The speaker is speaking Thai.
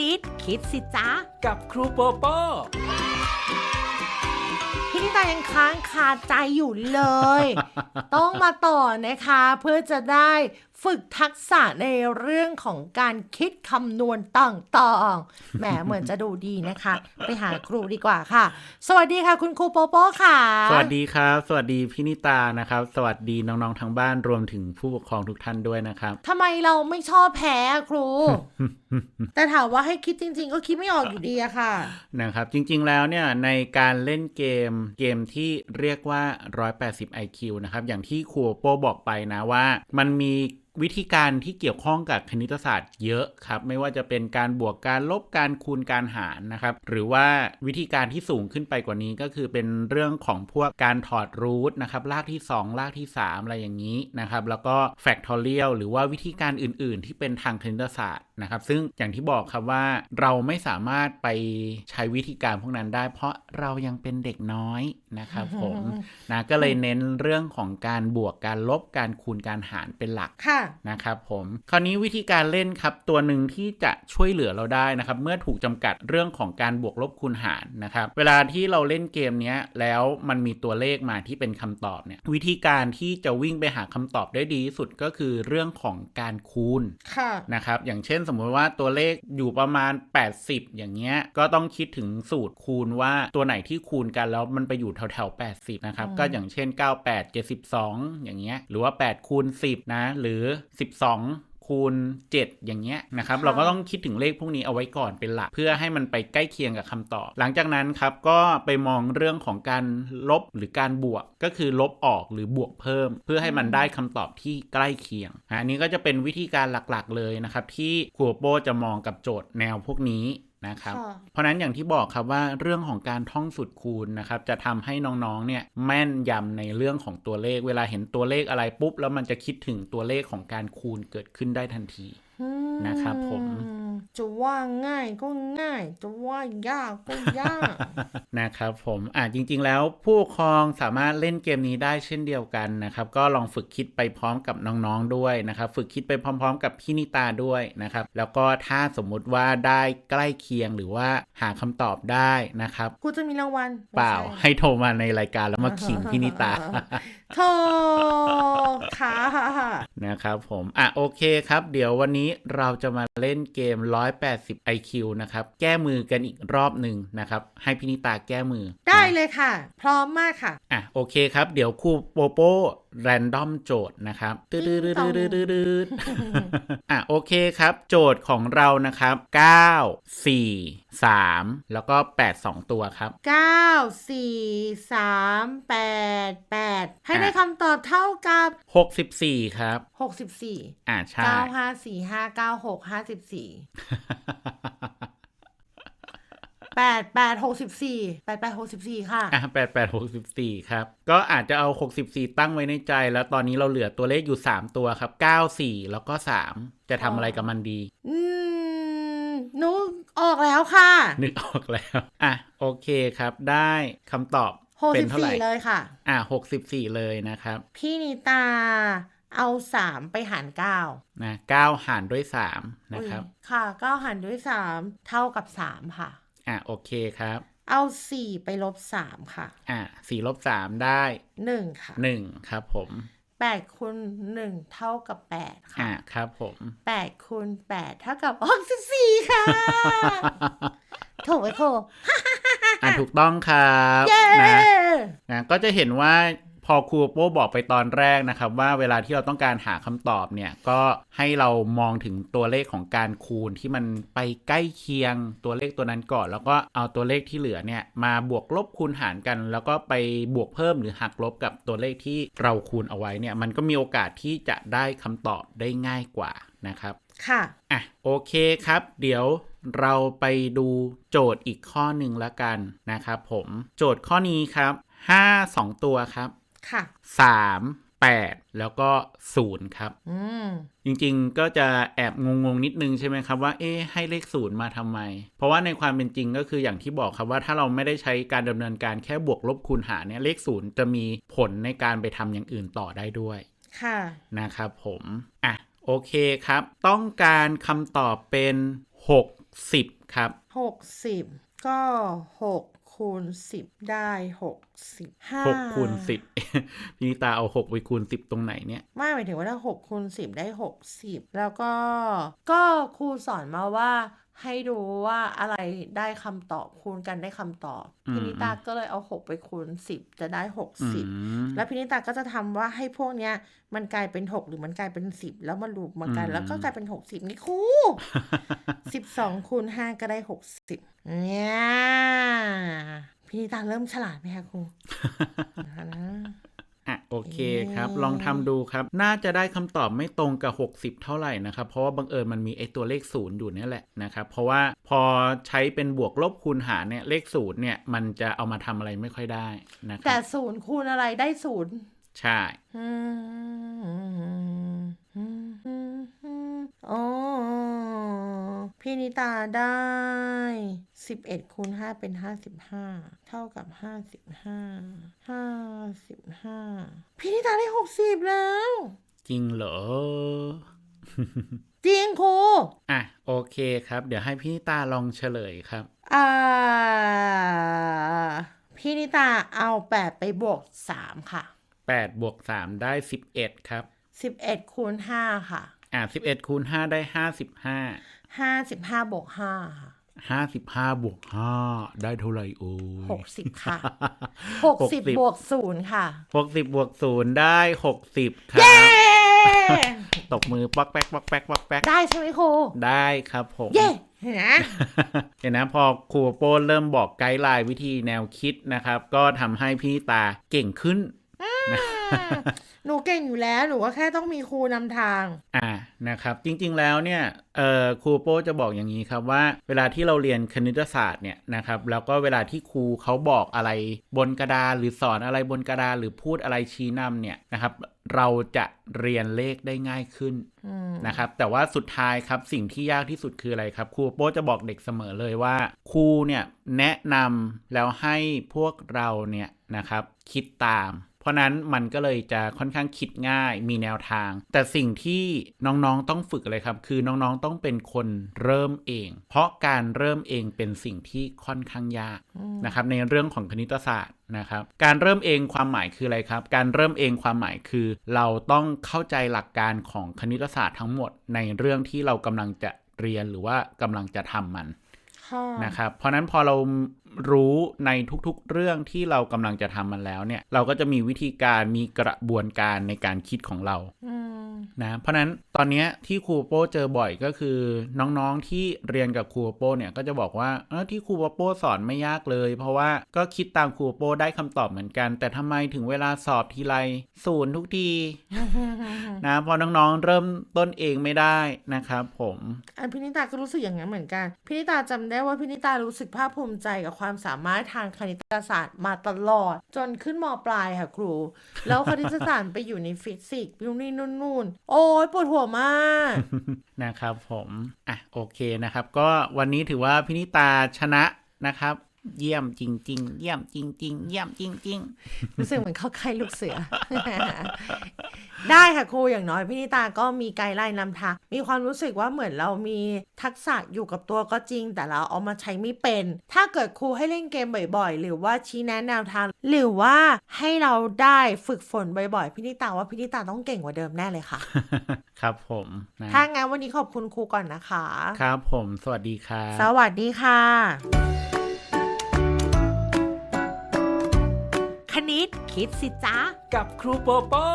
ณิต คิดสิจ๊ะ กับครูโปโป้พี่นิตายังค้างคาใจอยู่เลย ต้องมาต่อนะคะ เพื่อจะได้ ฝึกทักษะในเรื่องของการคิดคำนวณต่างๆแหมเหมือนจะดูดีนะคะ ไปหาครูดีกว่าค่ะ สวัสดีค่ะ คุณครูโปโป้ค่ะ สวัสดีครับ สวัสดีพี่นิตานะครับ สวัสดีน้องๆทางบ้านรวมถึงผู้ปกครองทุกท่านด้วยนะครับทำไมเราไม่ชอบแพ้อะครู แต่ถามว่าให้คิดจริง ๆ ก็คิดไม่ออกอยู่ดีอะค่ะนะครับจริงๆแล้วเนี่ยในการเล่นเกมเกมที่เรียกว่า 180 IQ นะครับอย่างที่ครูโป้บอกไปนะว่า มันมีวิธีการที่เกี่ยวข้องกับคณิตศาสตร์เยอะครับ ไม่ว่าจะเป็นการบวกการลบการคูณการหารนะครับ หรือว่าวิธีการที่สูงขึ้นไปกว่านี้ก็คือเป็นเรื่องของพวกการถอดรูทนะครับรากที่ 2 รากที่ 3 อะไรอย่างนี้นะครับ แล้วก็ factorial หรือว่าวิธีการอื่น ๆ ที่เป็นทางคณิตศาสตร์นะครับ ซึ่งอย่างที่บอกครับว่าเราไม่สามารถไปใช้วิธีการพวกนั้นได้ เพราะเรายังเป็นเด็กน้อยนะครับผมนะก็เลยเน้นเรื่องของการบวกการลบการคูณการหารเป็นหลักค่ะนะครับผม คราวนี้วิธีการเล่นครับ ตัวหนึ่งที่จะช่วยเหลือเราได้นะครับ เมื่อถูกจำกัดเรื่องของการบวกลบคูณหารนะครับ เวลาที่เราเล่นเกมเนี้ยแล้วมันมีตัวเลขมาที่เป็นคำตอบเนี่ย วิธีการที่จะวิ่งไปหาคำตอบได้ดีที่สุดก็คือเรื่องของการคูณค่ะนะครับ อย่างเช่นสมมุติว่าตัวเลขอยู่ประมาณ 80 อย่างเงี้ย ก็ต้องคิดถึงสูตรคูณว่าตัวไหนที่คูณกันแล้วมันไปอยู่แถวๆ80 นะครับ ก็อย่างเช่น 98 72 อย่างเงี้ย หรือว่า 8 คูณ 10 นะ หรือ12 คูณ 7 อย่างเงี้ยนะครับค่ะเราก็ต้องคิดถึงเลขพวกนี้เอาไว้ก่อนเป็นหลัก เพื่อให้มันไปใกล้เคียงกับคำตอบ หลังจากนั้นครับก็ไปมองเรื่องของการลบหรือการบวกก็คือลบออกหรือบวกเพิ่ม เพื่อให้มันได้คำตอบที่ใกล้เคียงอะอันนี้ก็จะเป็นวิธีการหลักๆเลยนะครับที่ครูโป้จะมองกับโจทย์แนวพวกนี้ นะครับค่ะเพราะฉะนั้นอย่างที่บอกครับว่าเรื่องของการท่องสูตรคูณนะครับ จะทำให้น้องๆเนี่ยแม่นยำในเรื่องของตัวเลข เวลาเห็นตัวเลขอะไรปุ๊บ แล้วมันจะคิดถึงตัวเลขของการคูณเกิดขึ้นได้ทันทีอืมนะครับผม จะว่าง่ายก็ง่าย จะว่ายากก็ยาก นะครับผมอะจริง ๆ แล้วผู้ปกครองสามารถเล่นเกมนี้ได้เช่นเดียวกันนะครับก็ลองฝึกคิดไปพร้อมกับน้องๆด้วยนะครับฝึกคิดไปพร้อม ๆ กับพี่นิตาด้วยนะครับแล้วก็ถ้าสมมุติว่าได้ใกล้เคียงหรือว่าหาคำตอบได้นะครับกูจะมีรางวัลเปล่าไม่ใช่ให้โทรมาในรายการแล้วมาขิงพี่นิตาโทค่ะนะครับผมอะโอเคครับ เดี๋ยววันนี้เราจะมาเล่นเกม180 IQ นะครับ แก้มือกันอีกรอบหนึ่งนะครับ ให้พี่นิตาแก้มือ ได้เลยค่ะ พร้อมมากค่ะ อะ โอเคครับ เดี๋ยวครูโปโป้แรนดอมโจทย์นะครับดืดดืดดืดดืดดืดอะโอเคครับ โจทย์ของเรานะครับ 9 4 3 แล้วก็ 8 2 ตัวครับ 9 4 3 8 8 ให้ได้คำตอบเท่ากับ 64 ครับ 64 อ่าใช่ 9 5 4 5 9 6 54 แปดแปดหกสิบสี่แปดแปดหกสิบสี่ค่ะอะแปดแปดหกสิบสี่ครับ ก็อาจจะเอาหกสิบสี่ตั้งไว้ในใจ แล้วตอนนี้เราเหลือตัวเลขอยู่สามตัวครับเก้าสี่แล้วก็สามจะทำอะไรกับมันดี อืมหนูออกแล้วค่ะ นึกออกแล้ว อะ โอเคครับ ได้คำตอบหกเป็สินบเท่าไหร่สี่เลยค่ะ อะหกสิบสี่เลยนะครับ พี่นิตาเอาสามไปหารเก้านะเก้าหารด้วยสามนะครับอุ๊ยค่ะเก้าหารด้วยสามเท่ากับสามค่ะ อะโอเคครับ เอาสี่ไปลบสามค่ะ อะสี่ลบสามได้หนึ่งค่ะหนึ่งครับผมแปดคูณหนึ่งเท่ากับแปดค่ะอะครับผมแปดคูณแปดเท่ากับหกสิบสี่ค่ะโถไอ้โถอะถูกต้องครับเย้นะนะก็จะเห็นว่า พอครูโป้บอกไปตอนแรกนะครับ ว่าเวลาที่เราต้องการหาคำตอบเนี่ยก็ให้เรามองถึงตัวเลขของการคูณที่มันไปใกล้เคียงตัวเลขตัวนั้นก่อน แล้วก็เอาตัวเลขที่เหลือเนี่ยมาบวกลบคูณหารกัน แล้วก็ไปบวกเพิ่มหรือหักลบกับตัวเลขที่เราคูณเอาไว้เนี่ยมันก็มีโอกาสที่จะได้คำตอบได้ง่ายกว่านะครับ ค่ะอะโอเคครับ เดี๋ยวเราไปดูโจทย์อีกข้อหนึ่งละกันนะครับผมโจทย์ข้อนี้ครับ 5 2 ตัวครับ ค่ะ3 8แล้วก็0ครับ อืมจริงๆ ก็จะแอบงงๆ นิดนึงใช่ไหมครับว่า เอ๊ะให้เลขศูนย์มาทำไม เพราะว่าในความเป็นจริงก็คืออย่างที่บอกครับว่าถ้าเราไม่ได้ใช้การดำเนินการแค่บวกลบคูณหารเนี่ยเลขศูนย์จะมีผลในการไปทำอย่างอื่นต่อได้ด้วย ค่ะนะครับผมอะโอเคครับ ต้องการคำตอบเป็น6 60ครับหกสิบก็หก คูณสิบได้หกสิบห้า6คูณ10พี่นิตาเอา6ไปคูณ10ตรงไหนเนี่ย ไม่หมายถึงว่าถ้าหกคูณสิบได้หกสิบแล้วก็ก็ครูสอนมาว่า ให้ดูว่าอะไรได้คำตอบคูณกันได้คำตอบอืมพินิตาก็เลยเอาหกไปคูณสิบจะได้หกอืสิบมแล้วพินิตาก็จะทำว่าให้พวกเนี้ย มันกลายเป็นหกหรือมันกลายเป็นสิบแล้วมารูปมากันอืมแล้วก็กลายเป็นหกสิบนี่ครูสิบสองคูณห้าก็ได้หกสิบเนี่ยพินิตาเริ่มฉลาดไหมคะครูนะคะนะ อะโอเคครับเย้ลองทำดูครับ น่าจะได้คำตอบไม่ตรงกับ 60 เท่าไหร่นะครับเพราะว่าบังเอิญมันมีไอตัวเลขศูนย์อยู่เนี่ยแหละนะครับเพราะว่าพอใช้เป็นบวกลบคูณหารเนี่ยเลขศูนย์เนี่ยมันจะเอามาทำอะไรไม่ค่อยได้นะคแต่รับศูนย์คูณอะไรได้ศูนย์ใช่อืมอ๋อ พี่นิตาได้สิบเอ็ดคูณห้าเป็นห้าสิบห้าเท่ากับห้าสิบห้าห้าสิบห้าพี่นิตาได้หกสิบแล้ว จริงเหรอ จริงครูอะ โอเคครับ เดี๋ยวให้พี่นิตาลองเฉลยครับ อ่า พี่นิตาเอาแปดไปบวกสามค่ะ 8 บวก 3 ได้ 11 ครับสิบเอ็ดคูณห้าค่ะ อะ11คูณ5ได้ 55 ห้าสิบห้าบวกห้าค่ะ55บวก5ได้เท่าไหร่โอ้ยหกสิบค่ะหกสิบบวกศูนย์ค่ะ60บวก0ได้60ครับเย้ตบมือป๊อกแป๊กป๊อกแป๊กป๊อกแป๊กได้ใช่ไหมครูได้ครับผมเย้เห็นไหมเห็นนะพอครูโป้เริ่มบอกไกด์ไลน์วิธีแนวคิดนะครับ ก็ทำให้พี่ตาเก่งขึ้น หนูเก่งอยู่แล้วหนูก็แค่ต้องมีครูนำทาง อ่านะครับ จริงๆแล้วเนี่ยเอ่อครูโป้จะบอกอย่างนี้ครับว่า เวลาที่เราเรียนคณิตศาสตร์เนี่ยนะครับแล้วก็เวลาที่ครูเขาบอกอะไรบนกระดานหรือสอนอะไรบนกระดานหรือพูดอะไรชี้นำเนี่ยนะครับเราจะเรียนเลขได้ง่ายขึ้นอืมนะครับแต่ว่าสุดท้ายครับสิ่งที่ยากที่สุดคืออะไรครับครูโป้จะบอกเด็กเสมอเลยว่าครูเนี่ยแนะนำแล้วให้พวกเราเนี่ยนะครับคิดตามเพ ราะนั้นมันก็เลยจะค่อนข้างคิดง่ายมีแนวทาง แต่สิ่งที่น้องๆต้องฝึกเลยครับ คือน้องๆต้องเป็นคนเริ่มเอง เพราะการเริ่มเองเป็นสิ่งที่ค่อนข้างยากนะครับในเรื่องของคณิตศาสตร์นะครับการเริ่มเองความหมายคืออะไรครับ การเริ่มเองความหมายคือ เราต้องเข้าใจหลักการของคณิตศาสตร์ทั้งหมดในเรื่องที่เรากำลังจะเรียนหรือว่ากำลังจะทำมัน นะครับ เพราะฉะนั้นพอเรารู้ในทุกๆ เรื่องที่เรากำลังจะทำมันแล้วเนี่ย เราก็จะมีวิธีการมีกระบวนการในการคิดของเราอืม นะเพราะฉะนั้นตอนเนี้ยที่ครูโป้เจอบ่อยก็คือ น้องๆที่เรียนกับครูโป้เนี่ยก็จะบอกว่าเออที่ครูโป้สอนไม่ยากเลย เพราะว่าก็คิดตามครูโป้ได้คำตอบเหมือนกัน แต่ทำไมถึงเวลาสอบทีไรศูนย์ทุกทีนะเพอน้องๆเริ่มต้นเองไม่ได้นะครับผมอันพินิตาก็รู้สึกอย่างนั้นเหมือนกัน พินิตาจำได้ว่าพินิตารู้สึกภาคภูมิใจกับความสามารถทางคณิตศาสตร์มาตลอด จนขึ้นมปลายค่ะครู แล้วคณิตศาสตร์ไปอยู่ในฟิสิกส์อยู่นี่นู่นนู่นโอ้ยปวดหัวมากนะครับผมอะโอเคนะครับ ก็วันนี้ถือว่าพินิตาชนะนะครับ เยี่ยมจริง ๆ เยี่ยมจริง ๆ เยี่ยมจริง ๆ รู้สึกเหมือนเข้าค่ายลูกเสือ ได้ค่ะครูอย่างน้อยพี่นิตาก็มีไกด์ไลน์นำทางมีความรู้สึกว่าเหมือนเรามีทักษะอยู่กับตัวก็จริง แต่เราเอามาใช้ไม่เป็น ถ้าเกิดครูให้เล่นเกมบ่อยๆ หรือว่าชี้แนะแนวทาง หรือว่าให้เราได้ฝึกฝนบ่อยๆพี่นิตาว่าพี่นิตาต้องเก่งกว่าเดิมแน่เลยค่ะ ครับผมนะถ้างั้นวันนี้ขอบคุณครูก่อนนะคะ ครับผม สวัสดีครับสวัสดีค่ะคณิตคิดสิจ๊ะกับครูโปโป้